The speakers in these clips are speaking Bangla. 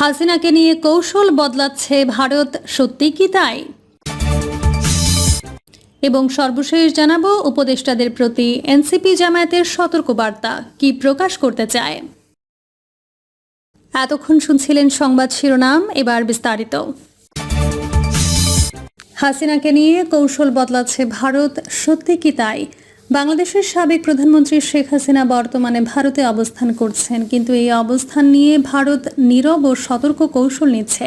হাসিনাকে নিয়ে কৌশল বদলাচ্ছে ভারত, সত্যি কি তাই? এবং সর্বশেষ জানাব উপদেষ্টাদের প্রতি এনসিপি জামায়াতের সতর্কবার্তা, কি প্রকাশ করতে চায়? এতক্ষণ শুনছিলেন সংবাদ শিরোনাম, এবার বিস্তারিত। হাসিনাকে নিয়ে কৌশল বদলাচ্ছে ভারত, সত্যি কি তাই? বাংলাদেশের সাবেক প্রধানমন্ত্রী শেখ হাসিনা বর্তমানে ভারতে অবস্থান করছেন, কিন্তু এই অবস্থান নিয়ে ভারত নীরব ও সতর্ক কৌশল নিচ্ছে।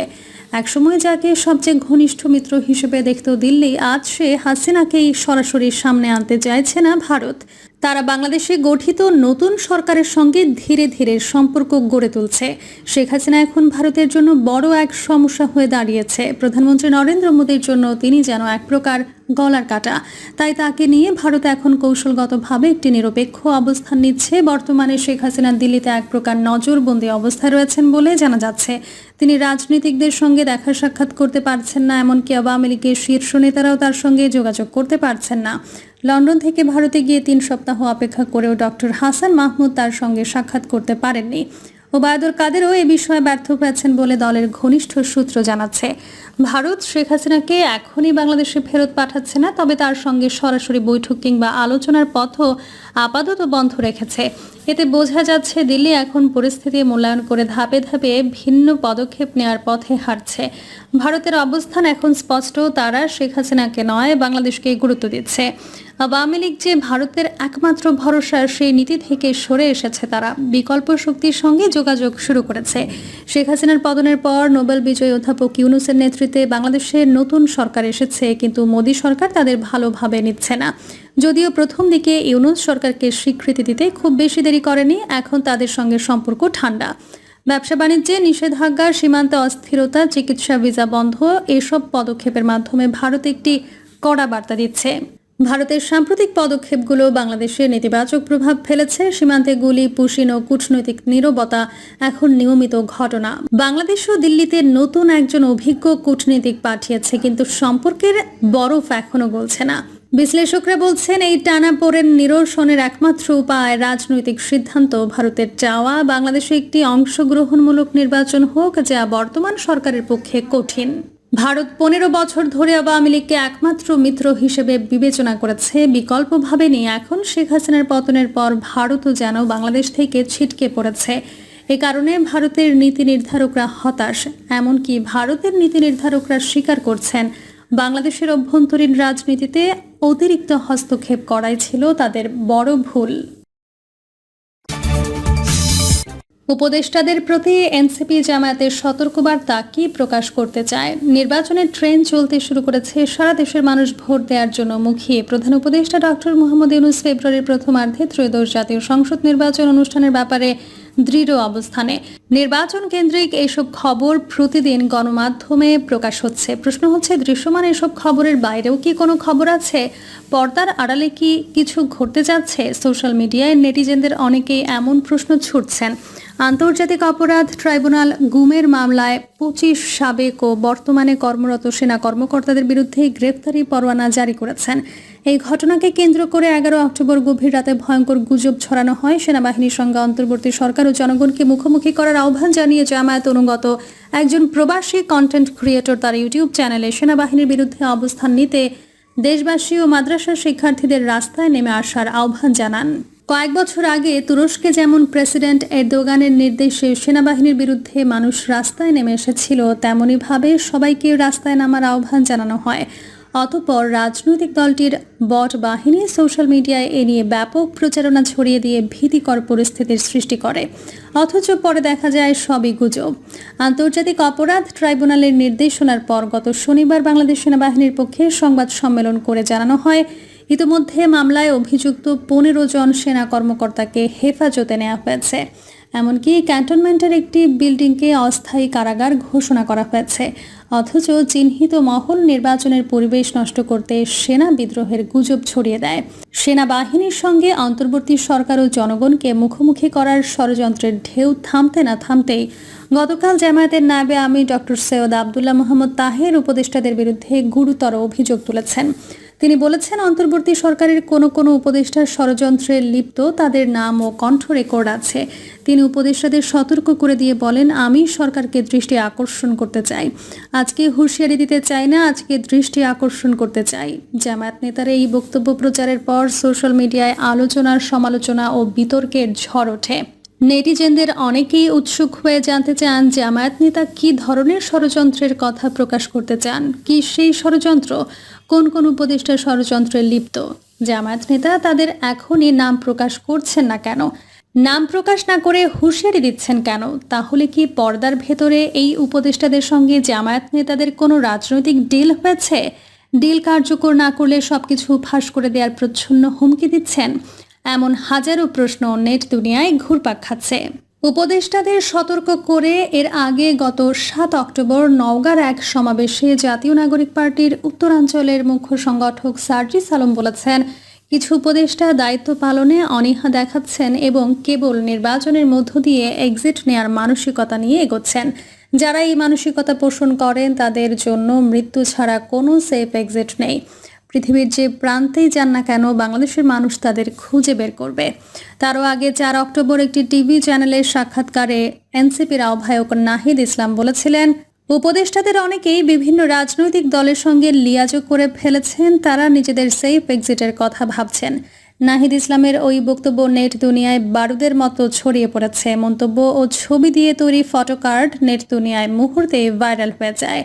একসময় যাকে সবচেয়ে ঘনিষ্ঠ মিত্র হিসেবে দেখত দিল্লি, আজ সে হাসিনাকেই সরাসরি সামনে আনতে চাইছে না ভারত। তারা বাংলাদেশে গঠিত নতুন সরকারের সঙ্গে ধীরে ধীরে সম্পর্ক গড়ে তুলছে। শেখ হাসিনা এখন ভারতের জন্য বড় এক সমস্যা হয়ে দাঁড়িয়েছে। প্রধানমন্ত্রী নরেন্দ্র মোদীর জন্য তিনি যেন এক প্রকার গলার কাটা। তাই তাকে নিয়ে ভারত এখন কৌশলগতভাবে একটি নিরপেক্ষ অবস্থান নিচ্ছে। বর্তমানে শেখ হাসিনা দিল্লিতে এক প্রকার নজরবন্দি অবস্থায় রয়েছেন বলে জানা যাচ্ছে। তিনি রাজনীতিকদের সঙ্গে দেখা সাক্ষাৎ করতে পারছেন না, এমনকি আওয়ামী লীগের শীর্ষ নেতারাও তার সঙ্গে যোগাযোগ করতে পারছেন না। লন্ডন থেকে ভারতে গিয়ে তিন সপ্তাহ অপেক্ষা করেও ডক্টর হাসান মাহমুদ তার সঙ্গে সাক্ষাৎ করতে পারেননি। ওবায়দুল কাদেরও এ বিষয়ে ব্যর্থ হয়েছেন বলে দলের ঘনিষ্ঠ সূত্র জানাচ্ছে। ভারত, শেখ হাসিনাকে এখনই বাংলাদেশে ফেরত পাঠাচ্ছে না, তবে তার সঙ্গে সরাসরি বৈঠক কিংবা আলোচনার পথও আপাতত বন্ধ রেখেছে। এতে বোঝা যাচ্ছে দিল্লি এখন পরিস্থিতি মূল্যায়ন করে ধাপে ধাপে ভিন্ন পদক্ষেপ নেওয়ার পথে হাঁটছে। ভারতের অবস্থান এখন স্পষ্ট, তারা শেখ হাসিনাকে নয়, বাংলাদেশকে গুরুত্ব দিচ্ছে। আওয়ামী লীগ যে ভারতের একমাত্র ভরসা, সেই নীতি থেকে সরে এসেছে তারা। বিকল্প শক্তির সঙ্গে যোগাযোগ শুরু করেছে। শেখ হাসিনার পতনের পর নোবেল বিজয়ী অধ্যাপক ইউনুসের নেতৃত্বে বাংলাদেশের নতুন সরকার এসেছে, কিন্তু মোদী সরকার তাদের ভালোভাবে নিচ্ছে না। যদিও প্রথম দিকে ইউনুস সরকারকে স্বীকৃতি দিতে খুব বেশি দেরি করেনি, এখন তাদের সঙ্গে সম্পর্ক ঠান্ডা। ব্যবসা বাণিজ্যে নিষেধাজ্ঞা, সীমান্তে অস্থিরতা, চিকিৎসা ভিসা বন্ধ, এসব পদক্ষেপের মাধ্যমে ভারত একটি কড়া বার্তা দিচ্ছে। ভারতের সাম্প্রতিক পদক্ষেপগুলো বাংলাদেশে নেতিবাচক প্রভাব ফেলেছে, সীমান্তে গুলি, পুশিন ও কূটনৈতিক নীরবতা এখন নিয়মিত ঘটনা। বাংলাদেশ ও দিল্লিতে নতুন একজন অভিজ্ঞ কূটনীতিক পাঠিয়েছে, কিন্তু সম্পর্কের বরফ এখনও গলছে না। বিশ্লেষকরা বলছেন, এই টানাপোড়েন নিরসনের একমাত্র উপায় রাজনৈতিক সিদ্ধান্ত, ভারতের চাওয়া। বাংলাদেশে একটি অংশগ্রহণমূলক নির্বাচন হোক, যা বর্তমান সরকারের পক্ষে কঠিন। ভারত পনেরো বছর ধরে আওয়ামী লীগকে একমাত্র মিত্র হিসেবে বিবেচনা করেছে। বিকল্প ভাবেনি এখন শেখ হাসিনার পতনের পর ভারতও যেন বাংলাদেশ থেকে ছিটকে পড়েছে। এ কারণে ভারতের নীতি নির্ধারকরা হতাশ। এমনকি ভারতের নীতি নির্ধারকরা স্বীকার করছেন বাংলাদেশের অভ্যন্তরীণ রাজনীতিতে অতিরিক্ত হস্তক্ষেপ করাই ছিল তাদের বড় ভুল। উপদেষ্টাদের প্রতি এনসিপি জামায়াতের সতর্কবার্তা কি প্রকাশ করতে চায়? নির্বাচনের ট্রেন চলতে শুরু করেছে সারা দেশের মানুষ ভোট দেওয়ার জন্য মুখিয়ে। প্রধান উপদেষ্টা ডক্টর মোহাম্মদ ইউনুস ফেব্রুয়ারির প্রথমার্ধে ত্রয়োদশ জাতীয় সংসদ নির্বাচন অনুষ্ঠানের ব্যাপারে দৃঢ় অবস্থানে। নির্বাচন কেন্দ্রিক এইসব খবর প্রতিদিন গণমাধ্যমে প্রকাশ হচ্ছে। প্রশ্ন হচ্ছে, দৃশ্যমান এসব খবরের বাইরেও কি কোনো খবর আছে? পর্দার আড়ালে কি কিছু ঘটতে যাচ্ছে? সোশ্যাল মিডিয়ায় নেটিজেনদের অনেকেই এমন প্রশ্ন ছুটছেন। আন্তর্জাতিক অপরাধ ট্রাইব্যুনাল গুমের মামলায় পঁচিশ সাবেক ও বর্তমানে কর্মরত সেনা কর্মকর্তাদের বিরুদ্ধে গ্রেপ্তারি পরোয়ানা জারি করেছেন। এই ঘটনাকে কেন্দ্র করে এগারো অক্টোবর গভীর রাতে ভয়ঙ্কর গুজব ছড়ানো হয়। সেনাবাহিনীর সঙ্গে অন্তর্বর্তী সরকার ও জনগণকে মুখোমুখি করার আহ্বান জানিয়ে জামায়াত অনুগত একজন প্রবাসী কন্টেন্ট ক্রিয়েটর তার ইউটিউব চ্যানেলে সেনাবাহিনীর বিরুদ্ধে অবস্থান নিতে দেশবাসী ও মাদ্রাসা শিক্ষার্থীদের রাস্তায় নেমে আসার আহ্বান জানান। কয়েক বছর আগে তুরস্কে যেমন প্রেসিডেন্ট এরদোগানের নির্দেশে সেনাবাহিনীর বিরুদ্ধে মানুষ রাস্তায় নেমে এসেছিল তেমনইভাবে সবাইকে রাস্তায় নামার আহ্বান জানানো হয়। অতপর রাজনৈতিক দলটির বট বাহিনী সোশ্যাল মিডিয়ায় এ নিয়ে ব্যাপক প্রচারণা ছড়িয়ে দিয়ে ভীতিকর পরিস্থিতির সৃষ্টি করে। অথচ পরে দেখা যায় সবই গুজব। আন্তর্জাতিক অপরাধ ট্রাইব্যুনালের নির্দেশনার পর গত শনিবার বাংলাদেশ সেনাবাহিনীর পক্ষে সংবাদ সম্মেলন করে জানানো হয় ইতিমধ্যে মামলায় অভিযুক্ত পনেরো জন সেনা কর্মকর্তাকে হেফাজতে নেওয়া হয়েছে। এমনকি ক্যান্টনমেন্টের একটি বিল্ডিংকে অস্থায়ী কারাগার ঘোষণা করা হয়েছে। অথচ চিহ্নিত মহল নির্বাচনের পরিবেশ নষ্ট করতে সেনা বিদ্রোহের গুজব ছড়িয়ে দেয়। সেনাবাহিনীর সঙ্গে অন্তর্বর্তী সরকার ও জনগণকে মুখোমুখি করার ষড়যন্ত্রের ঢেউ থামতে না থামতেই গতকাল জামায়াতের নাবে আমি ডক্টর সৈয়দ আবদুল্লাহ মোহাম্মদ তাহের উপদেষ্টাদের বিরুদ্ধে গুরুতর অভিযোগ তুলেছেন। তিনি বলেছেন, অন্তর্বর্তী সরকারের কোনো কোনো উপদেষ্টার ষড়যন্ত্রে লিপ্ত তাদের নাম ও কণ্ঠ রেকর্ড আছে। তিনি উপদেষ্টাদের সতর্ক করে দিয়ে বলেন, আমি সরকারকে দৃষ্টি আকর্ষণ করতে চাই। আজকে হুঁশিয়ারি দিতে চাই না, আজকে দৃষ্টি আকর্ষণ করতে চাই। জামায়াত নেতার এই বক্তব্য প্রচারের পর সোশ্যাল মিডিয়ায় আলোচনার সমালোচনা ও বিতর্কের ঝড় ওঠে। নেটিজেনদের অনেকেই উৎসুক হয়ে জানতে চান জামায়াত নেতা কী ধরনের ষড়যন্ত্রের কথা প্রকাশ করতে চান? কি সেই ষড়যন্ত্র? কোন কোন উপদেষ্টা ষড়যন্ত্রে লিপ্ত? জামায়াত নেতা তাদের এখনই নাম প্রকাশ করছেন না কেন? নাম প্রকাশ না করে হুঁশিয়ারি দিচ্ছেন কেন? তাহলে কি পর্দার ভেতরে এই উপদেষ্টাদের সঙ্গে জামায়াত নেতাদের কোনো রাজনৈতিক ডিল হয়েছে? ডিল কার্যকর না করলে সবকিছু ফাঁস করে দেওয়ার প্রচ্ছন্ন হুমকি দিচ্ছেন? এমন হাজারো প্রশ্ন নেট দুনিয়ায় ঘুরপাক খাচ্ছে। উপদেষ্টাদের সতর্ক করে এর আগে গত সাত অক্টোবর নওগাঁর এক সমাবেশে জাতীয় নাগরিক পার্টির উত্তরাঞ্চলের মুখ্য সংগঠক সার্জিস আলম বলেছেন, কিছু উপদেষ্টা দায়িত্ব পালনে অনীহা দেখাচ্ছেন এবং কেবল নির্বাচনের মধ্য দিয়ে এক্সিট নেয়ার মানসিকতা নিয়ে এগোচ্ছেন। যারা এই মানসিকতা পোষণ করেন তাদের জন্য মৃত্যু ছাড়া কোনো সেফ এক্সিট নেই। পৃথিবীর যে প্রান্তেই যান না কেন, বাংলাদেশের মানুষ তাদের খুঁজে বের করবে। তারও আগে চার অক্টোবর একটি টিভি চ্যানেলের সাক্ষাৎকারে এনসিপির আহ্বায়ক নাহিদ ইসলাম বলেছিলেন, উপদেষ্টাদের অনেকেই বিভিন্ন রাজনৈতিক দলের সঙ্গে লিয়াজোগ করে ফেলেছেন, তারা নিজেদের সেফ এক্সিটের কথা ভাবছেন। নাহিদ ইসলামের ওই বক্তব্য নেট দুনিয়ায় বারুদের মতো ছড়িয়ে পড়েছে। মন্তব্য ও ছবি দিয়ে তৈরি ফটোকার্ড নেট দুনিয়ায় মুহূর্তে ভাইরাল হয়ে যায়।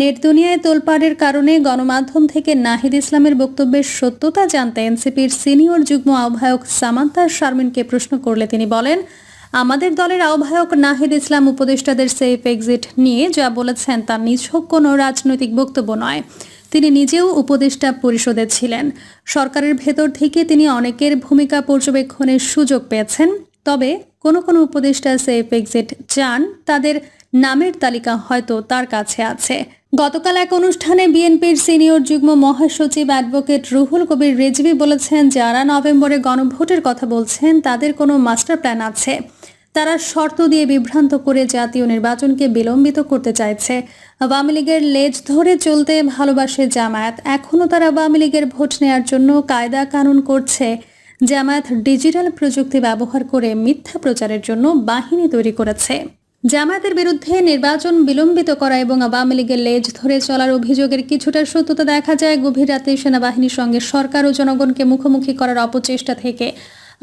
নেট দুনিয়ায় তোলপাড়ের কারণে গণমাধ্যম থেকে নাহিদ ইসলামের বক্তব্যের সত্যতা জানতে এনসিপির সিনিয়র যুগ্ম আহ্বায়ক সামান্তা শারমিনকে প্রশ্ন করলে তিনি বলেন, আমাদের দলের আহ্বায়ক নাহিদ ইসলাম উপদেষ্টাদের সেফ এক্সিট নিয়ে যা বলেছেন তা নিছক কোনো রাজনৈতিক বক্তব্য নয়। তিনি নিজেও উপদেষ্টা পরিষদে ছিলেন। সরকারের ভেতর থেকে তিনি অনেকের ভূমিকা পর্যবেক্ষণের সুযোগ পেয়েছেন, তবে কোনো কোনো উপদেষ্টা সেফ এক্সিট চান, তাদের নামের তালিকা হয়তো তার কাছে আছে। গতকাল এক অনুষ্ঠানে বিএনপির সিনিয়র যুগ্ম মহাসচিব অ্যাডভোকেট রুহুল কবির রেজভি বলেছেন, যারা নভেম্বরে গণভোটের কথা বলছেন, তাদের কোনো মাস্টার প্ল্যান আছে। তারা শর্ত দিয়ে বিভ্রান্ত করে জাতীয় নির্বাচনকে বিলম্বিত করতে চাইছে। আওয়ামী লীগের লেজ ধরে চলতে ভালোবাসে জামায়াত। এখনও তারা আওয়ামী লীগের ভোট নেয়ার জন্য কায়দা কানুন করছে। জামায়াত ডিজিটাল প্রযুক্তি ব্যবহার করে মিথ্যা প্রচারের জন্য বাহিনী তৈরি করেছে। জামায়াতের বিরুদ্ধে নির্বাচন বিলম্বিত করা এবং আওয়ামী লীগের লেজ ধরে চলার অভিযোগের কিছুটা সত্যতা দেখা যায়। গভীর রাতে সেনাবাহিনীর সঙ্গে সরকার ও জনগণকে মুখোমুখি করার অপচেষ্টা থেকে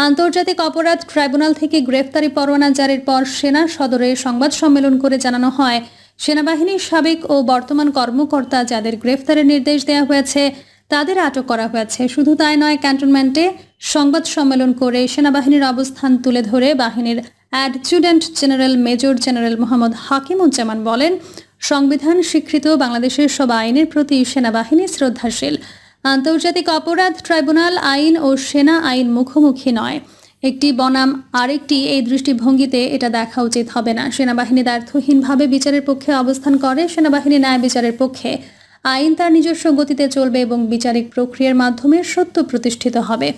আন্তর্জাতিক অপরাধ ট্রাইব্যুনাল থেকে গ্রেফতারি পরোয়ানা জারির পর সেনা সদরে সংবাদ সম্মেলন করে জানানো হয়। সেনাবাহিনীর সাবেক ও বর্তমান কর্মকর্তা যাদের গ্রেফতারের নির্দেশ দেওয়া হয়েছে, তাদের আটক করা হয়েছে। শুধু তাই নয়, ক্যান্টনমেন্টে সংবাদ সম্মেলন করে সেনাবাহিনীর অবস্থান তুলে ধরে বাহিনীর adjutant general major general Mohammad Hakimuzzaman বলেন, সংবিধান স্বীকৃত বাংলাদেশের সব আইনের প্রতি সেনাবাহিনী শ্রদ্ধাশীল। আন্তর্জাতিক অপরাধ ট্রাইব্যুনাল আইন ও সেনা আইন মুখোমুখি নয়। একটি বনাম আরেকটি এই দৃষ্টিভঙ্গিতে এটা দেখা উচিত হবে না। সেনাবাহিনী দ্বার্থহীনভাবে বিচারের পক্ষে অবস্থান করে, সেনাবাহিনী ন্যায় বিচারের পক্ষে। আইন তার নিজস্ব গতিতে চলবে এবং বিচারিক প্রক্রিয়ার মাধ্যমে সত্য প্রতিষ্ঠিত হবে।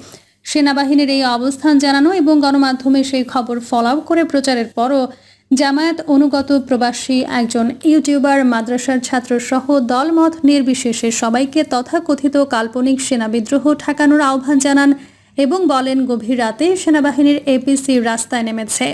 সেনাবাহিনীর এই অবস্থান জানানো এবং গণমাধ্যমে সেই খবর ফলাও করে প্রচারের পরও জামায়াত অনুগত প্রবাসী একজন ইউটিউবার, মাদ্রাসার ছাত্র সহ দলমত নির্বিশেষে সবাইকে তথাকথিত কাল্পনিক সেনা বিদ্রোহ ঠেকানোর আহ্বান জানান এবং বলেন, গভীর রাতে সেনাবাহিনীর এপিসি রাস্তায় নেমেছে।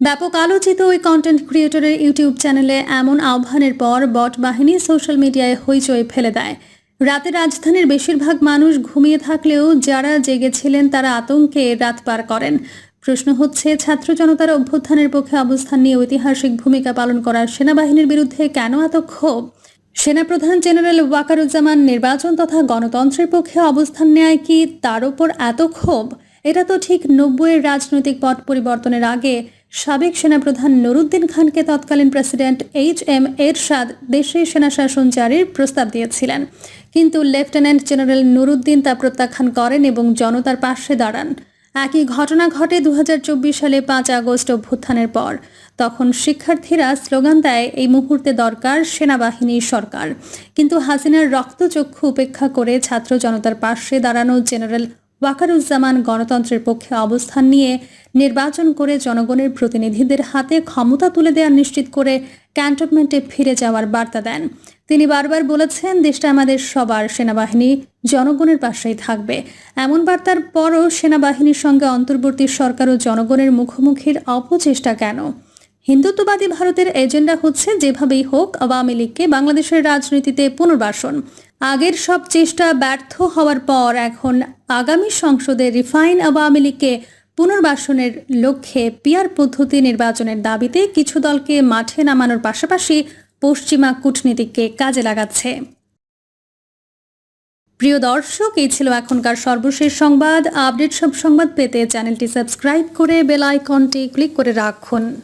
ব্যাপক আলোচিত ওই কন্টেন্ট ক্রিয়েটরের ইউটিউব চ্যানেলে এমন আহ্বানের পর বট বাহিনী সোশ্যাল মিডিয়ায় হইচই ফেলে দেয়। রাতে রাজধানীর বেশিরভাগ মানুষ ঘুমিয়ে থাকলেও যারা জেগেছিলেন, তারা আতঙ্কে রাত পার করেন। প্রশ্ন হচ্ছে, ছাত্র জনতার অভ্যুত্থানের পক্ষে অবস্থান নিয়ে ঐতিহাসিক ভূমিকা পালন করার সেনাবাহিনীর বিরুদ্ধে কেন এত ক্ষোভ সেনাপ্রধান জেনারেল ওয়াকারুজ্জামান, নির্বাচন তথা গণতন্ত্রের পক্ষে অবস্থান নেয় কি তার উপর এত ক্ষোভ? এটা তো ঠিক নব্বইয়ের রাজনৈতিক পট পরিবর্তনের আগে সাবেক সেনাপ্রধান নুরুদ্দিন খানকে তৎকালীন প্রেসিডেন্ট এইচ এম এরশাদ দেশে সেনা শাসন জারির প্রস্তাব দিয়েছিলেন। কিন্তু লেফটেন্যান্ট জেনারেল নুরুদ্দিন তা প্রত্যাখ্যান করেন এবং জনতার পাশে দাঁড়ান। একই ঘটনা ঘটে দু হাজার চব্বিশ সালে পাঁচ আগস্ট অভ্যুত্থানের পর। তখন শিক্ষার্থীরা স্লোগান দেয়, এই মুহূর্তে দরকার সেনাবাহিনীর সরকার। কিন্তু হাসিনার রক্তচক্ষু উপেক্ষা করে ছাত্র জনতার পাশে দাঁড়ানো জেনারেল ওয়াকারুজ্জামান গণতন্ত্রের পক্ষে অবস্থান নিয়ে নির্বাচন করে জনগণের প্রতিনিধিদের হাতে ক্ষমতা তুলে দেওয়া নিশ্চিত করে ক্যান্টনমেন্টে ফিরে যাওয়ার বার্তা দেন। তিনি বারবার বলেছেন, দেশটা আমাদের সবার সেনাবাহিনী, জনগণের পাশেই থাকবে। এমন বার্তার পরও সেনাবাহিনীর সঙ্গে অন্তর্বর্তী সরকার ও জনগণের মুখোমুখির অপচেষ্টা কেন? হিন্দুত্ববাদী ভারতের এজেন্ডা হচ্ছে, যেভাবেই হোক, আওয়ামী লীগকে বাংলাদেশের রাজনীতিতে পুনর্বাসন। আগের সব চেষ্টা ব্যর্থ হওয়ার পর এখন আগামী সংসদে রিফাইন আওয়ামী লীগকে পুনর্বাসনের লক্ষ্যে পিয়ার পদ্ধতি নির্বাচনের দাবিতে কিছু দলকে মাঠে নামানোর পাশাপাশি পশ্চিমা কূটনীতিককে কাজে লাগাচ্ছে। প্রিয় দর্শক, এই ছিল এখনকার সর্বশেষ সংবাদ। আপডেট সব সংবাদ পেতে চ্যানেলটি সাবস্ক্রাইব করে বেল আইকনটি ক্লিক করে রাখুন।